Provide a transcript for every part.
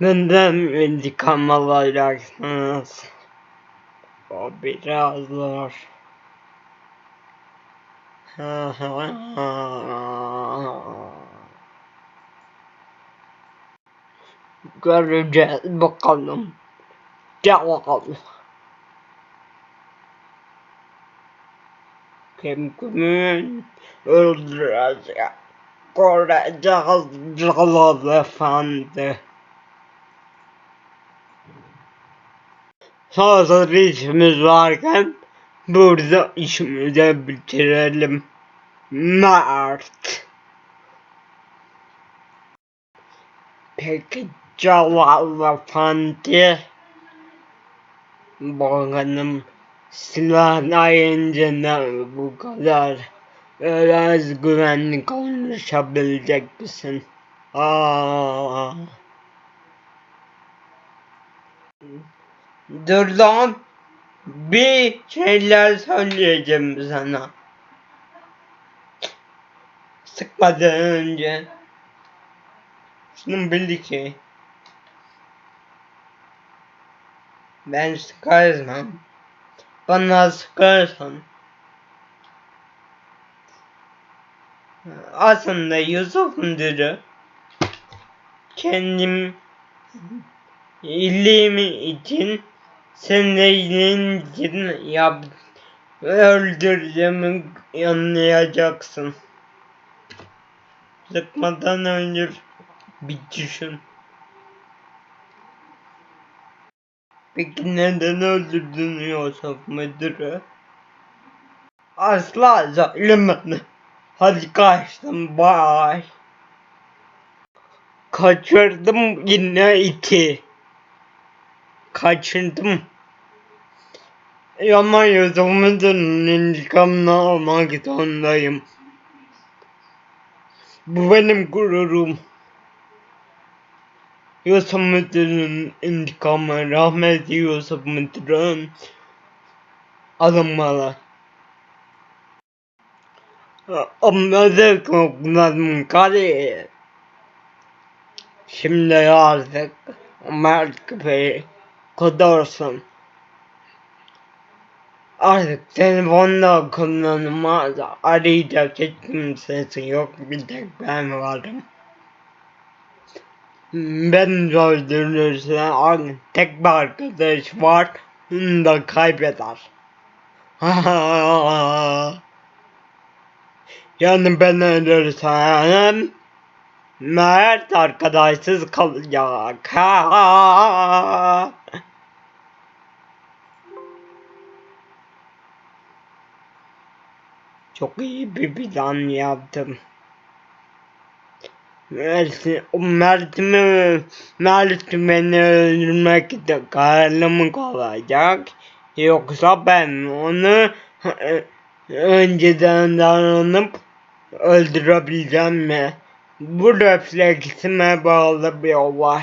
Neden intikam alacaksınız? O biraz zor. Göreceğiz bakalım. Gel bakalım. Kim kimin öldürecek? Koruyacağız Celal Efendi. Hazır işimiz varken burada işimizi bitirelim. Mert. Peki Celal Efendi. Bakalım silahlayınca ne bu kadar biraz güvenli konuşabilecek misin? Aa. Dur. Bir şeyler söyleyeceğim sana. Sıkmadan önce. Şunu bil ki. Ben sıkarsam. Bana sıkarsan. Aslında Yusuf müdürü kendim iyiliğim için sen de iyiliğin için yap öldürdüğümü anlayacaksın. Sıkmadan önce bir düşün. Peki neden öldürdün Yusuf müdürü? Asla söylemedim. Hadi kaçtım bye. Kaçırdım yine iki. Kaçırdım. Ama yüzümüzün intikamını almak zorundayım. Bu benim gururum. Yusuf Müdür'ün intikamı rahmetli Yusuf Müdür'ün alınmalı. Onları kokladım kare. Şimdi artık Mert Bey kudurusun. Artık telefonda kullanılmaz. Arayacak hiç kimsesi yok. Bir tek ben varım. Ben öldürürse artık tek bir arkadaş var. Onu da kaybeder. Yani ben ölürsem Mert arkadaşsız kalacak. Ha. Çok iyi bir plan yaptım. Mert, Mert mi, Mert beni öldürmek de kararlı mı kalacak? Yoksa ben onu önceden davranıp öldürebileceğim mi? Bu refleksime bağlı bir olay.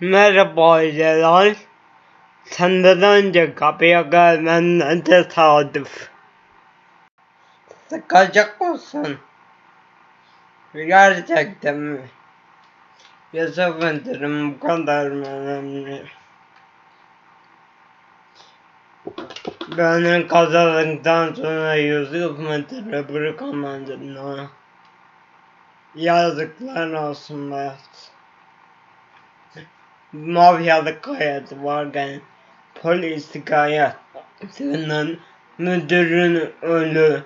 Merhaba aileler. Senden önce kapıya gelmenden tesadüf. Sıkacak mısın? Gerçekten mi? Yusuf Müdürüm bu kadar mı önemli? Beni kazandıktan sonra Yusuf Müdür'ü bırakamadın ha. Yazıklar olsun Bayat. Mafyalık hayatı varken polis senin müdürün ölü.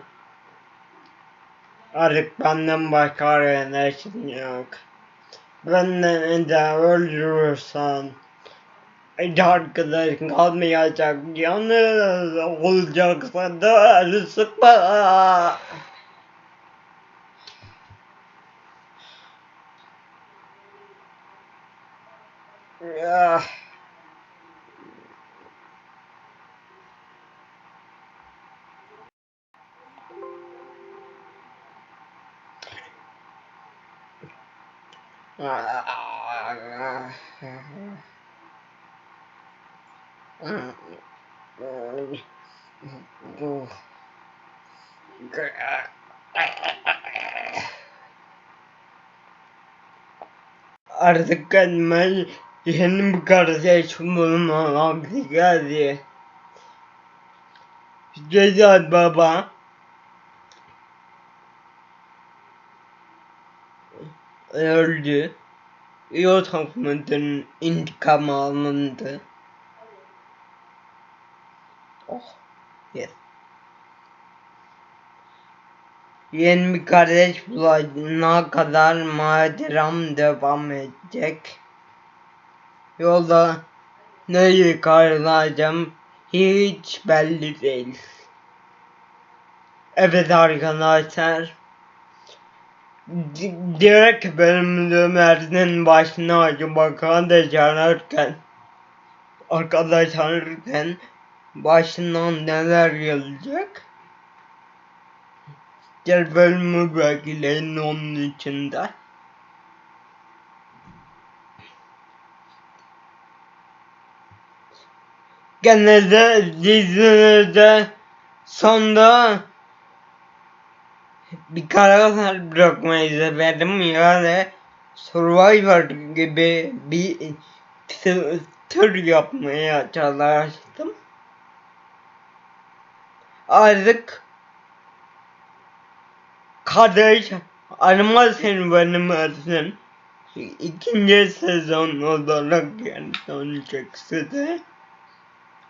Artık benden başka arkadaşım yok. Benden de öldürürsen hiç arkadaş kalmayacak. Yalnız olacaksa da sıkma. Uh, अर्ध कन्मल yeni kardeş bulma vakti geldi. Cezat baba. Öldü. Yok takmadın intikam alındı. Oh. Yes. Yeni bir kardeş bulana kadar maceram devam edecek. Yolda neyi karşılayacağım hiç belli değil. Evet arkadaşlar. Di- Direkt bölümlerimizin başına acaba kardeş ararken arkadaş ararken başından neler gelecek? Gel bölümü bekleyin onun içinde. Genelde dizilerde sonda bir karakter bırakmayı severim yani Survivor gibi bir tür, yapmaya çalıştım. Artık kardeş arama serüvenimizin ikinci sezon olarak yani dönecek size.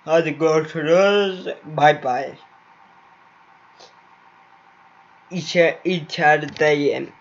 Hadi görüşürüz. Bay bay. İçe, içerideyim.